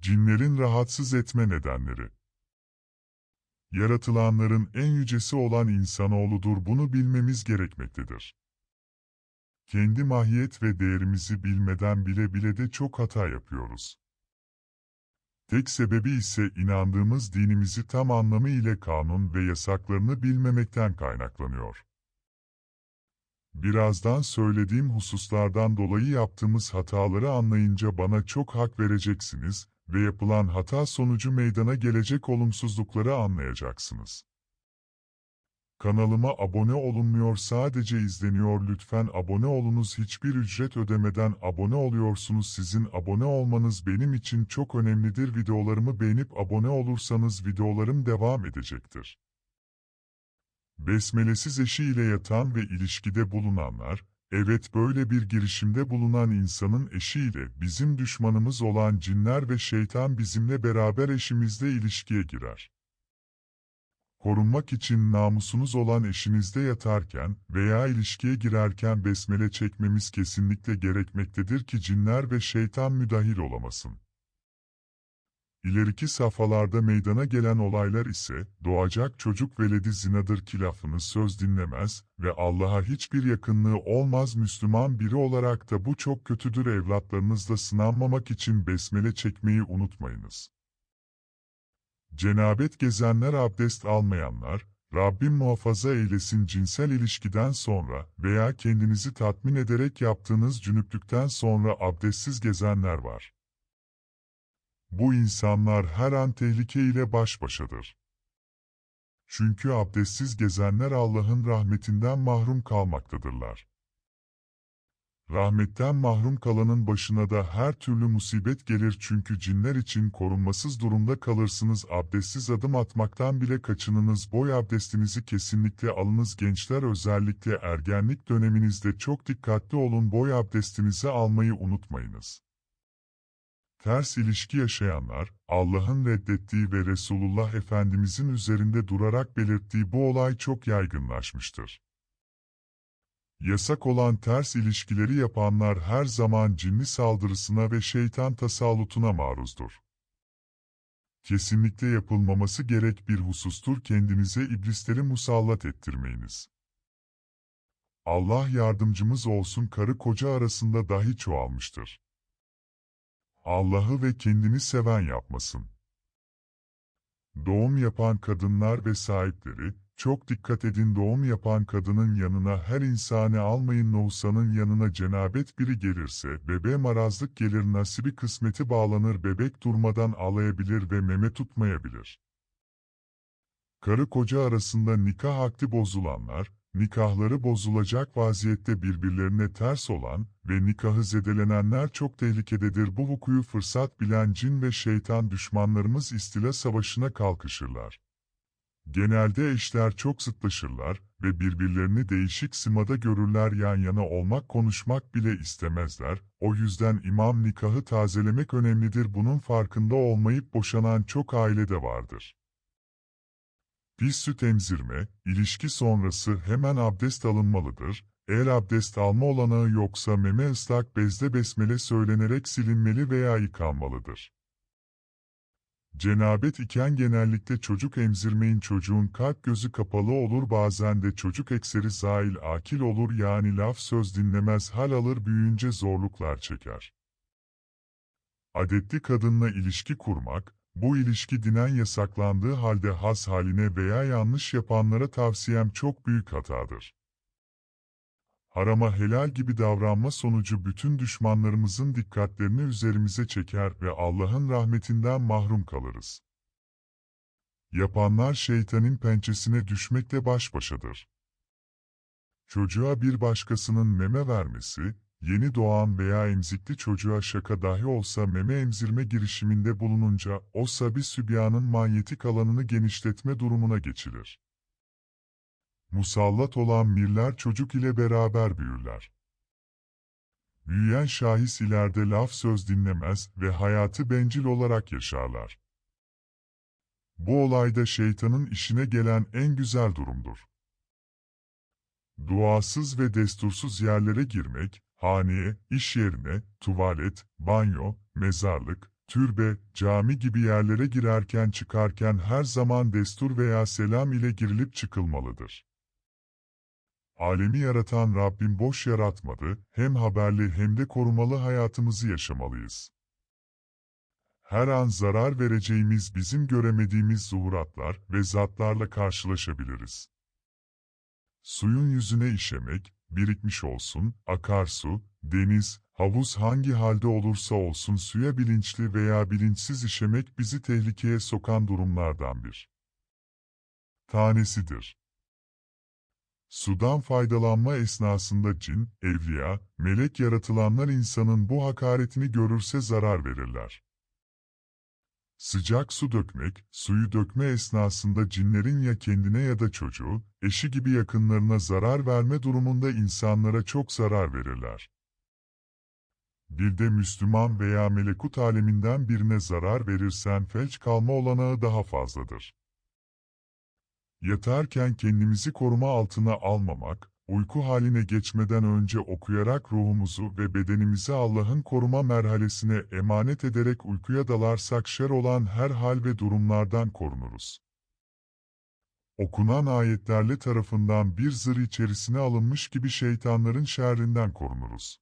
Cinlerin rahatsız etme nedenleri Yaratılanların en yücesi olan insanoğludur bunu bilmemiz gerekmektedir. Kendi mahiyet ve değerimizi bilmeden bile bile de çok hata yapıyoruz. Tek sebebi ise inandığımız dinimizi tam anlamı ile kanun ve yasaklarını bilmemekten kaynaklanıyor. Birazdan söylediğim hususlardan dolayı yaptığımız hataları anlayınca bana çok hak vereceksiniz ve yapılan hata sonucu meydana gelecek olumsuzlukları anlayacaksınız. Kanalıma abone olunmuyor sadece izleniyor lütfen abone olunuz hiçbir ücret ödemeden abone oluyorsunuz sizin abone olmanız benim için çok önemlidir videolarımı beğenip abone olursanız videolarım devam edecektir. Besmelesiz eşiyle yatan ve ilişkide bulunanlar, evet böyle bir girişimde bulunan insanın eşiyle bizim düşmanımız olan cinler ve şeytan bizimle beraber eşimizle ilişkiye girer. Korunmak için namusunuz olan eşinizde yatarken veya ilişkiye girerken besmele çekmemiz kesinlikle gerekmektedir ki cinler ve şeytan müdahil olamasın. İleriki safhalarda meydana gelen olaylar ise, doğacak çocuk veledi zinadır ki lafını söz dinlemez ve Allah'a hiçbir yakınlığı olmaz Müslüman biri olarak da bu çok kötüdür evlatlarınızla sınanmamak için besmele çekmeyi unutmayınız. Cenabet gezenler abdest almayanlar, Rabbim muhafaza eylesin cinsel ilişkiden sonra veya kendinizi tatmin ederek yaptığınız cünüplükten sonra abdestsiz gezenler var. Bu insanlar her an tehlike ile baş başadır. Çünkü abdestsiz gezenler Allah'ın rahmetinden mahrum kalmaktadırlar. Rahmetten mahrum kalanın başına da her türlü musibet gelir çünkü cinler için korunmasız durumda kalırsınız abdestsiz adım atmaktan bile kaçınınız boy abdestinizi kesinlikle alınız gençler özellikle ergenlik döneminizde çok dikkatli olun boy abdestinizi almayı unutmayınız. Ters ilişki yaşayanlar, Allah'ın reddettiği ve Resulullah Efendimizin üzerinde durarak belirttiği bu olay çok yaygınlaşmıştır. Yasak olan ters ilişkileri yapanlar her zaman cinli saldırısına ve şeytan tasallutuna maruzdur. Kesinlikle yapılmaması gerek bir husustur kendinize iblisleri musallat ettirmeyiniz. Allah yardımcımız olsun karı koca arasında dahi çoğalmıştır. Allah'ı ve kendini seven yapmasın. Doğum yapan kadınlar ve sahipleri, çok dikkat edin doğum yapan kadının yanına her insanı almayın Nuhsa'nın yanına cenabet biri gelirse bebe marazlık gelir nasibi kısmeti bağlanır bebek durmadan ağlayabilir ve meme tutmayabilir. Karı koca arasında nikah akdi bozulanlar, nikahları bozulacak vaziyette birbirlerine ters olan ve nikahı zedelenenler çok tehlikededir. Bu vukuyu fırsat bilen cin ve şeytan düşmanlarımız istila savaşına kalkışırlar. Genelde eşler çok zıtlaşırlar ve birbirlerini değişik simada görürler yan yana olmak konuşmak bile istemezler. O yüzden imam nikahı tazelemek önemlidir bunun farkında olmayıp boşanan çok ailede vardır. Pis süt emzirme, ilişki sonrası hemen abdest alınmalıdır. Eğer abdest alma olanağı yoksa meme ıslak bezde besmele söylenerek silinmeli veya yıkanmalıdır. Cenabet iken genellikle çocuk emzirmeyin çocuğun kalp gözü kapalı olur bazen de çocuk ekseri zail akil olur yani laf söz dinlemez hal alır büyüyünce zorluklar çeker. Adetli kadınla ilişki kurmak, bu ilişki dinen yasaklandığı halde has haline veya yanlış yapanlara tavsiyem çok büyük hatadır. Harama helal gibi davranma sonucu bütün düşmanlarımızın dikkatlerini üzerimize çeker ve Allah'ın rahmetinden mahrum kalırız. Yapanlar şeytanın pençesine düşmekle baş başadır. Çocuğa bir başkasının meme vermesi, Yeni doğan veya emzikli çocuğa şaka dahi olsa meme emzirme girişiminde bulununca o sabi sübyanın manyetik alanını genişletme durumuna geçilir. Musallat olan mirler çocuk ile beraber büyürler. Büyüyen şahis ileride laf söz dinlemez ve hayatı bencil olarak yaşarlar. Bu olayda şeytanın işine gelen en güzel durumdur. Duasız ve destursuz yerlere girmek, haneye, iş yerine, tuvalet, banyo, mezarlık, türbe, cami gibi yerlere girerken çıkarken her zaman destur veya selam ile girilip çıkılmalıdır. Alemi yaratan Rabbim boş yaratmadı, hem haberli hem de korumalı hayatımızı yaşamalıyız. Her an zarar vereceğimiz bizim göremediğimiz zuhuratlar ve zatlarla karşılaşabiliriz. Suyun yüzüne işemek, birikmiş olsun, akarsu, deniz, havuz hangi halde olursa olsun suya bilinçli veya bilinçsiz işemek bizi tehlikeye sokan durumlardan bir tanesidir. Sudan faydalanma esnasında cin, evliya, melek yaratılanlar insanın bu hakaretini görürse zarar verirler. Sıcak su dökmek, suyu dökme esnasında cinlerin ya kendine ya da çocuğu, eşi gibi yakınlarına zarar verme durumunda insanlara çok zarar verirler. Bir de Müslüman veya melekut aleminden birine zarar verirsen felç kalma olanağı daha fazladır. Yatarken kendimizi koruma altına almamak, uyku haline geçmeden önce okuyarak ruhumuzu ve bedenimizi Allah'ın koruma merhalesine emanet ederek uykuya dalarsak şer olan her hal ve durumlardan korunuruz. Okunan ayetlerle tarafından bir zır içerisine alınmış gibi şeytanların şerrinden korunuruz.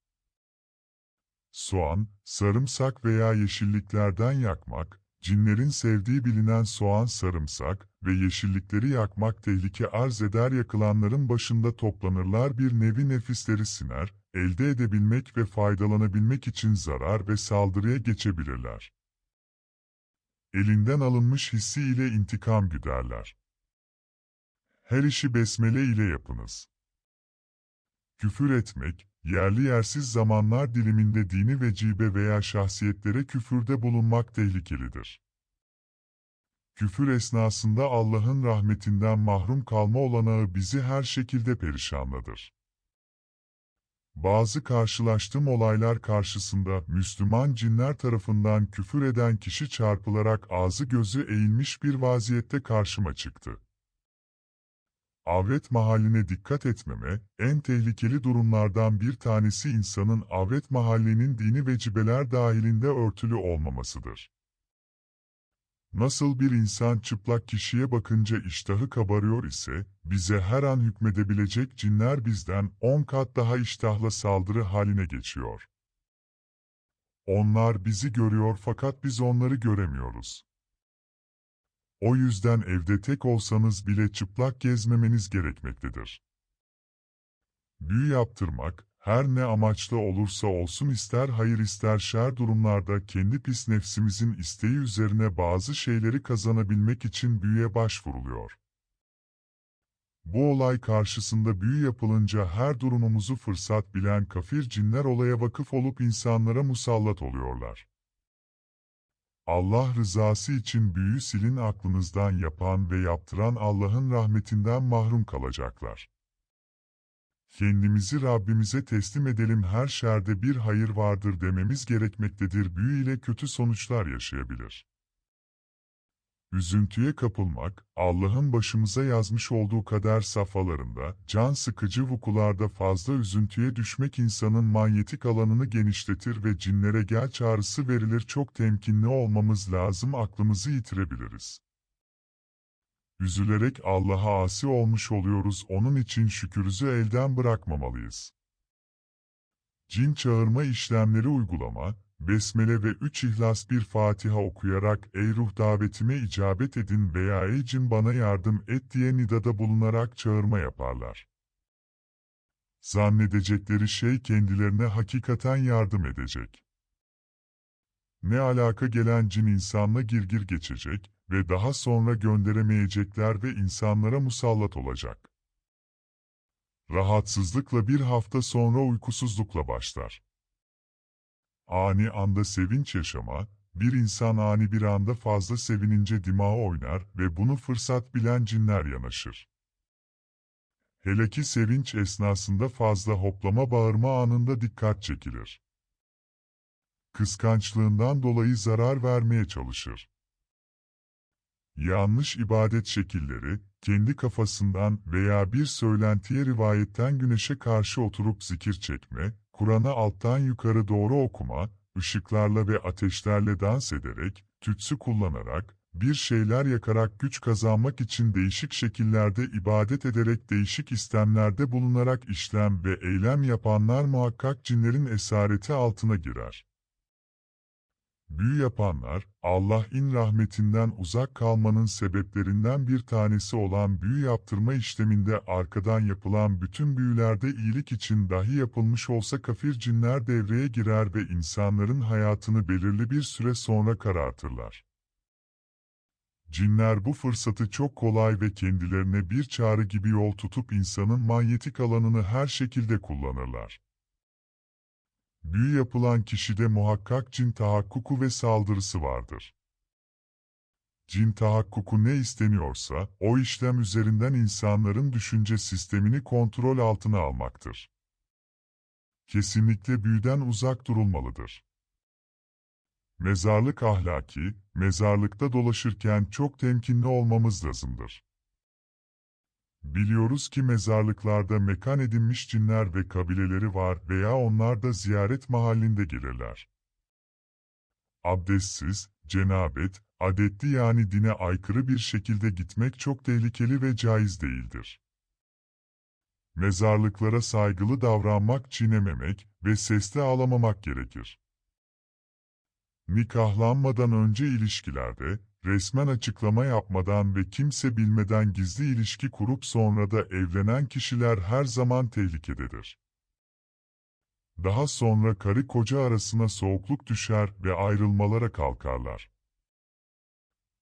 Soğan, sarımsak veya yeşilliklerden yakmak, cinlerin sevdiği bilinen soğan sarımsak ve yeşillikleri yakmak tehlike arz eder yakılanların başında toplanırlar bir nevi nefisleri siner, elde edebilmek ve faydalanabilmek için zarar ve saldırıya geçebilirler. Elinden alınmış hissi ile intikam güderler. Her işi besmele ile yapınız. Küfür etmek, yerli yersiz zamanlar diliminde dini vecibe veya şahsiyetlere küfürde bulunmak tehlikelidir. Küfür esnasında Allah'ın rahmetinden mahrum kalma olanağı bizi her şekilde perişanladır. Bazı karşılaştığım olaylar karşısında Müslüman cinler tarafından küfür eden kişi çarpılarak ağzı gözü eğilmiş bir vaziyette karşıma çıktı. Avret mahalline dikkat etmeme, en tehlikeli durumlardan bir tanesi insanın avret mahallenin dini vecibeler dahilinde örtülü olmamasıdır. Nasıl bir insan çıplak kişiye bakınca iştahı kabarıyor ise, bize her an hükmedebilecek cinler bizden on kat daha iştahla saldırı haline geçiyor. Onlar bizi görüyor fakat biz onları göremiyoruz. O yüzden evde tek olsanız bile çıplak gezmemeniz gerekmektedir. Büyü yaptırmak, her ne amaçla olursa olsun ister hayır ister şer durumlarda kendi pis nefsimizin isteği üzerine bazı şeyleri kazanabilmek için büyüye başvuruluyor. Bu olay karşısında büyü yapılınca her durumumuzu fırsat bilen kafir cinler olaya vakıf olup insanlara musallat oluyorlar. Allah rızası için büyü silin aklınızdan yapan ve yaptıran Allah'ın rahmetinden mahrum kalacaklar. Kendimizi Rabbimize teslim edelim her şerde bir hayır vardır dememiz gerekmektedir büyü ile kötü sonuçlar yaşayabilir. Üzüntüye kapılmak, Allah'ın başımıza yazmış olduğu kader safhalarında, can sıkıcı vukularda fazla üzüntüye düşmek insanın manyetik alanını genişletir ve cinlere gel çağrısı verilir çok temkinli olmamız lazım aklımızı yitirebiliriz. Üzülerek Allah'a asi olmuş oluyoruz onun için şükürüzü elden bırakmamalıyız. Cin çağırma işlemleri uygulama, Besmele ve üç ihlas bir Fatiha okuyarak ey ruh davetime icabet edin veya ey cin bana yardım et diye nidada bulunarak çağırma yaparlar. Zannedecekleri şey kendilerine hakikaten yardım edecek. Ne alaka gelen cin insanla girgir geçecek ve daha sonra gönderemeyecekler ve insanlara musallat olacak. Rahatsızlıkla bir hafta sonra uykusuzlukla başlar. Ani anda sevinç yaşama, bir insan ani bir anda fazla sevinince dimağı oynar ve bunu fırsat bilen cinler yanaşır. Hele ki sevinç esnasında fazla hoplama bağırma anında dikkat çekilir. Kıskançlığından dolayı zarar vermeye çalışır. Yanlış ibadet şekilleri, kendi kafasından veya bir söylentiye rivayetten güneşe karşı oturup zikir çekme, Kur'an'ı alttan yukarı doğru okuma, ışıklarla ve ateşlerle dans ederek, tütsü kullanarak, bir şeyler yakarak güç kazanmak için değişik şekillerde ibadet ederek değişik istemlerde bulunarak işlem ve eylem yapanlar muhakkak cinlerin esareti altına girer. Büyü yapanlar, Allah'ın rahmetinden uzak kalmanın sebeplerinden bir tanesi olan büyü yaptırma işleminde arkadan yapılan bütün büyülerde iyilik için dahi yapılmış olsa kafir cinler devreye girer ve insanların hayatını belirli bir süre sonra karartırlar. Cinler bu fırsatı çok kolay ve kendilerine bir çağrı gibi yol tutup insanın manyetik alanını her şekilde kullanırlar. Büyü yapılan kişide muhakkak cin tahakkuku ve saldırısı vardır. Cin tahakkuku ne isteniyorsa, o işlem üzerinden insanların düşünce sistemini kontrol altına almaktır. Kesinlikle büyüden uzak durulmalıdır. Mezarlık ahlaki, mezarlıkta dolaşırken çok temkinli olmamız lazımdır. Biliyoruz ki mezarlıklarda mekan edinmiş cinler ve kabileleri var veya onlar da ziyaret mahallinde gelirler. Abdestsiz, cenabet, adetli yani dine aykırı bir şekilde gitmek çok tehlikeli ve caiz değildir. Mezarlıklara saygılı davranmak, çiğnememek ve sesli ağlamamak gerekir. Nikahlanmadan önce ilişkilerde, resmen açıklama yapmadan ve kimse bilmeden gizli ilişki kurup sonra da evlenen kişiler her zaman tehlikededir. Daha sonra karı koca arasına soğukluk düşer ve ayrılmalara kalkarlar.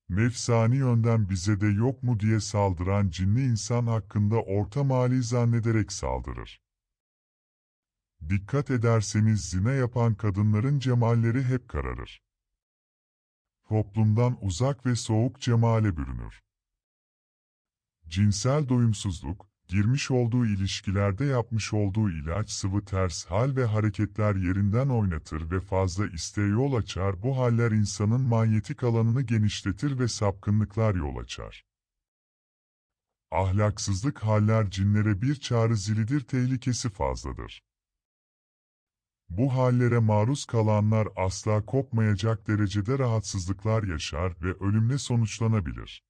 Nefsani yönden bize de yok mu diye saldıran cinli insan hakkında orta mali zannederek saldırır. Dikkat ederseniz zina yapan kadınların cemalleri hep kararır toplumdan uzak ve soğuk cemale bürünür. Cinsel doyumsuzluk, girmiş olduğu ilişkilerde yapmış olduğu ilaç sıvı ters hal ve hareketler yerinden oynatır ve fazla isteğe yol açar bu haller insanın manyetik alanını genişletir ve sapkınlıklar yol açar. Ahlaksızlık haller cinlere bir çağrı zilidir tehlikesi fazladır. Bu hallere maruz kalanlar asla kopmayacak derecede rahatsızlıklar yaşar ve ölümle sonuçlanabilir.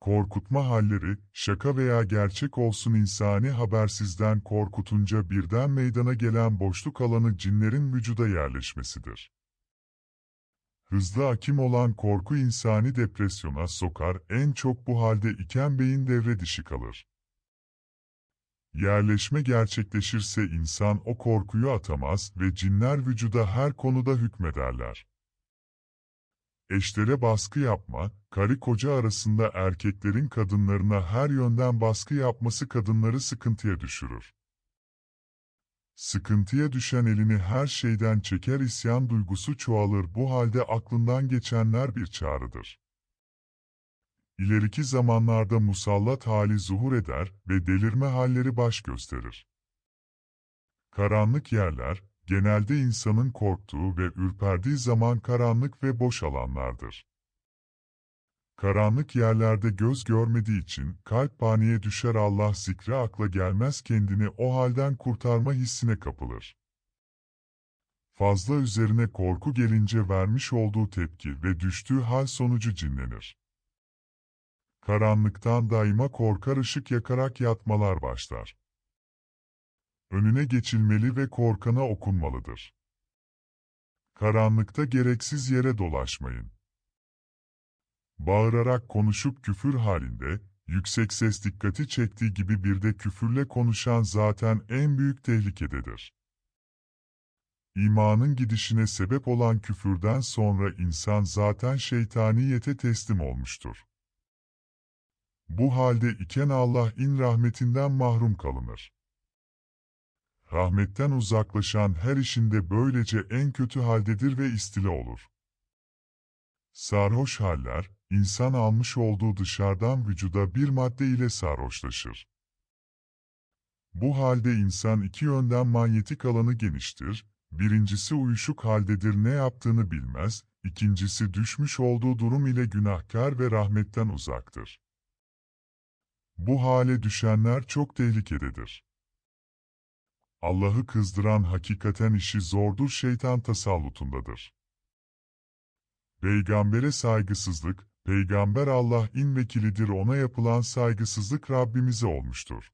Korkutma halleri, şaka veya gerçek olsun insani habersizden korkutunca birden meydana gelen boşluk alanı cinlerin vücuda yerleşmesidir. Hızlı akim olan korku insani depresyona sokar, en çok bu halde iken beyin devre dişi kalır. Yerleşme gerçekleşirse insan o korkuyu atamaz ve cinler vücuda her konuda hükmederler. Eşlere baskı yapma, karı koca arasında erkeklerin kadınlarına her yönden baskı yapması kadınları sıkıntıya düşürür. Sıkıntıya düşen elini her şeyden çeker isyan duygusu çoğalır bu halde aklından geçenler bir çağrıdır. İleriki zamanlarda musallat hali zuhur eder ve delirme halleri baş gösterir. Karanlık yerler, genelde insanın korktuğu ve ürperdiği zaman karanlık ve boş alanlardır. Karanlık yerlerde göz görmediği için kalp paniğe düşer Allah zikri akla gelmez kendini o halden kurtarma hissine kapılır. Fazla üzerine korku gelince vermiş olduğu tepki ve düştüğü hal sonucu cinlenir. Karanlıktan daima korkar ışık yakarak yatmalar başlar. Önüne geçilmeli ve korkana okunmalıdır. Karanlıkta gereksiz yere dolaşmayın. Bağırarak konuşup küfür halinde, yüksek ses dikkati çektiği gibi bir de küfürle konuşan zaten en büyük tehlikededir. İmanın gidişine sebep olan küfürden sonra insan zaten şeytaniyete teslim olmuştur. Bu halde iken Allah'in rahmetinden mahrum kalınır. Rahmetten uzaklaşan her işinde böylece en kötü haldedir ve istila olur. Sarhoş haller, insan almış olduğu dışarıdan vücuda bir madde ile sarhoşlaşır. Bu halde insan iki yönden manyetik alanı geniştir, birincisi uyuşuk haldedir ne yaptığını bilmez, ikincisi düşmüş olduğu durum ile günahkar ve rahmetten uzaktır. Bu hale düşenler çok tehlikededir. Allah'ı kızdıran hakikaten işi zordur şeytan tasallutundadır. Peygambere saygısızlık, Peygamber Allah'ın vekilidir ona yapılan saygısızlık Rabbimize olmuştur.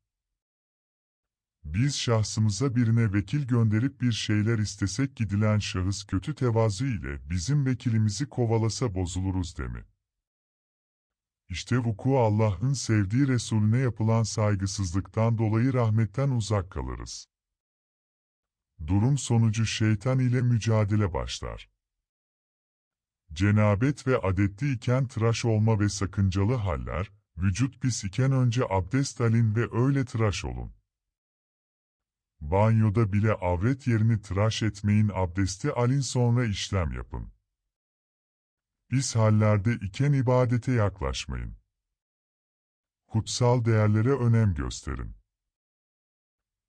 Biz şahsımıza birine vekil gönderip bir şeyler istesek gidilen şahıs kötü tevazu ile bizim vekilimizi kovalasa bozuluruz demi. İşte vuku Allah'ın sevdiği Resulüne yapılan saygısızlıktan dolayı rahmetten uzak kalırız. Durum sonucu şeytan ile mücadele başlar. Cenabet ve adetli iken tıraş olma ve sakıncalı haller, vücut pis iken önce abdest alın ve öyle tıraş olun. Banyoda bile avret yerini tıraş etmeyin abdesti alın sonra işlem yapın. Biz hallerde iken ibadete yaklaşmayın. Kutsal değerlere önem gösterin.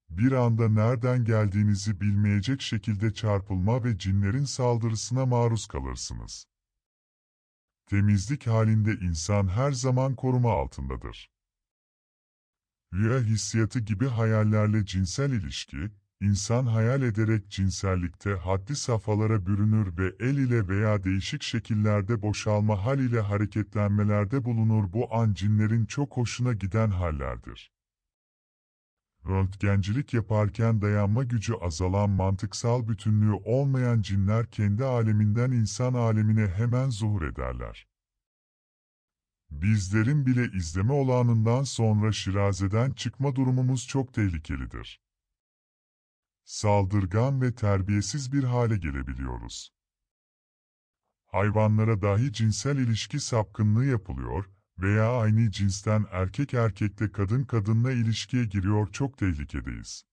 Bir anda nereden geldiğinizi bilmeyecek şekilde çarpılma ve cinlerin saldırısına maruz kalırsınız. Temizlik halinde insan her zaman koruma altındadır. Rüya hissiyatı gibi hayallerle cinsel ilişki, insan hayal ederek cinsellikte haddi safhalara bürünür ve el ile veya değişik şekillerde boşalma hal ile hareketlenmelerde bulunur bu an cinlerin çok hoşuna giden hallerdir. Röntgencilik yaparken dayanma gücü azalan mantıksal bütünlüğü olmayan cinler kendi aleminden insan alemine hemen zuhur ederler. Bizlerin bile izleme olağanından sonra şirazeden çıkma durumumuz çok tehlikelidir. Saldırgan ve terbiyesiz bir hale gelebiliyoruz. Hayvanlara dahi cinsel ilişki sapkınlığı yapılıyor veya aynı cinsten erkek erkekle kadın kadınla ilişkiye giriyor çok tehlikedeyiz.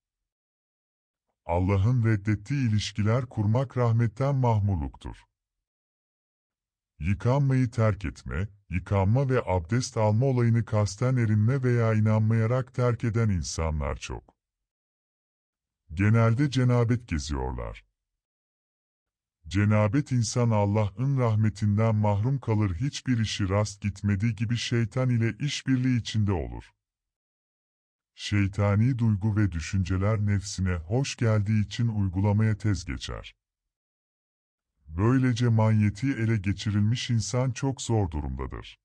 Allah'ın reddettiği ilişkiler kurmak rahmetten mahmurluktur. Yıkanmayı terk etme, yıkanma ve abdest alma olayını kasten erinme veya inanmayarak terk eden insanlar çok. Genelde cenabet geziyorlar. Cenabet insan Allah'ın rahmetinden mahrum kalır hiçbir işi rast gitmediği gibi şeytan ile işbirliği içinde olur. Şeytani duygu ve düşünceler nefsine hoş geldiği için uygulamaya tez geçer. Böylece manyeti ele geçirilmiş insan çok zor durumdadır.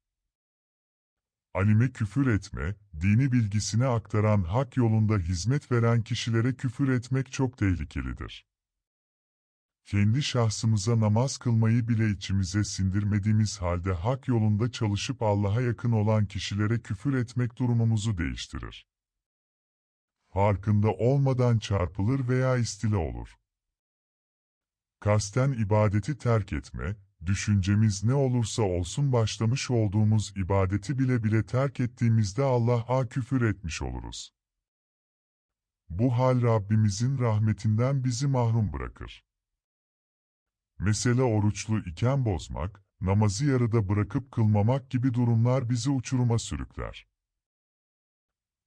Alime küfür etme, dini bilgisine aktaran hak yolunda hizmet veren kişilere küfür etmek çok tehlikelidir. Kendi şahsımıza namaz kılmayı bile içimize sindirmediğimiz halde hak yolunda çalışıp Allah'a yakın olan kişilere küfür etmek durumumuzu değiştirir. Farkında olmadan çarpılır veya istila olur. Kasten ibadeti terk etme, düşüncemiz ne olursa olsun başlamış olduğumuz ibadeti bile bile terk ettiğimizde Allah'a küfür etmiş oluruz. Bu hal Rabbimizin rahmetinden bizi mahrum bırakır. Mesela oruçlu iken bozmak, namazı yarıda bırakıp kılmamak gibi durumlar bizi uçuruma sürükler.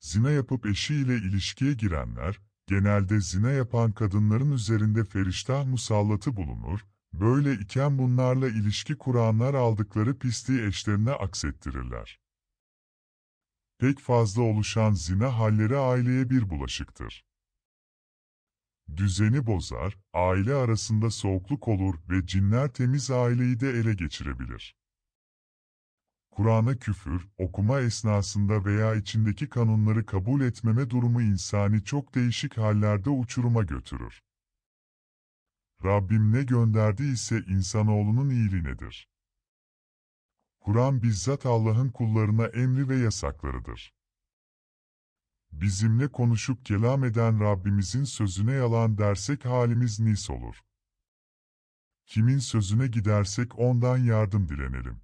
Zina yapıp eşiyle ilişkiye girenler, genelde zina yapan kadınların üzerinde feriştah musallatı bulunur, böyle iken bunlarla ilişki kuranlar aldıkları pisliği eşlerine aksettirirler. Pek fazla oluşan zina halleri aileye bir bulaşıktır. Düzeni bozar, aile arasında soğukluk olur ve cinler temiz aileyi de ele geçirebilir. Kur'an'a küfür, okuma esnasında veya içindeki kanunları kabul etmeme durumu insani çok değişik hallerde uçuruma götürür. Rabbim ne gönderdi ise insanoğlunun iyiliğinedir. Kur'an bizzat Allah'ın kullarına emri ve yasaklarıdır. Bizimle konuşup kelam eden Rabbimizin sözüne yalan dersek halimiz nis olur. Kimin sözüne gidersek ondan yardım dilenelim.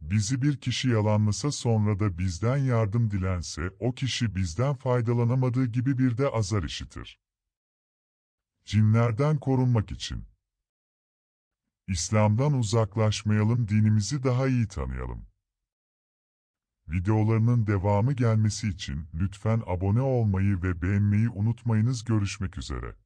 Bizi bir kişi yalanlasa sonra da bizden yardım dilense, o kişi bizden faydalanamadığı gibi bir de azar işitir. Cinlerden korunmak için. İslam'dan uzaklaşmayalım, dinimizi daha iyi tanıyalım. Videolarının devamı gelmesi için lütfen abone olmayı ve beğenmeyi unutmayınız görüşmek üzere.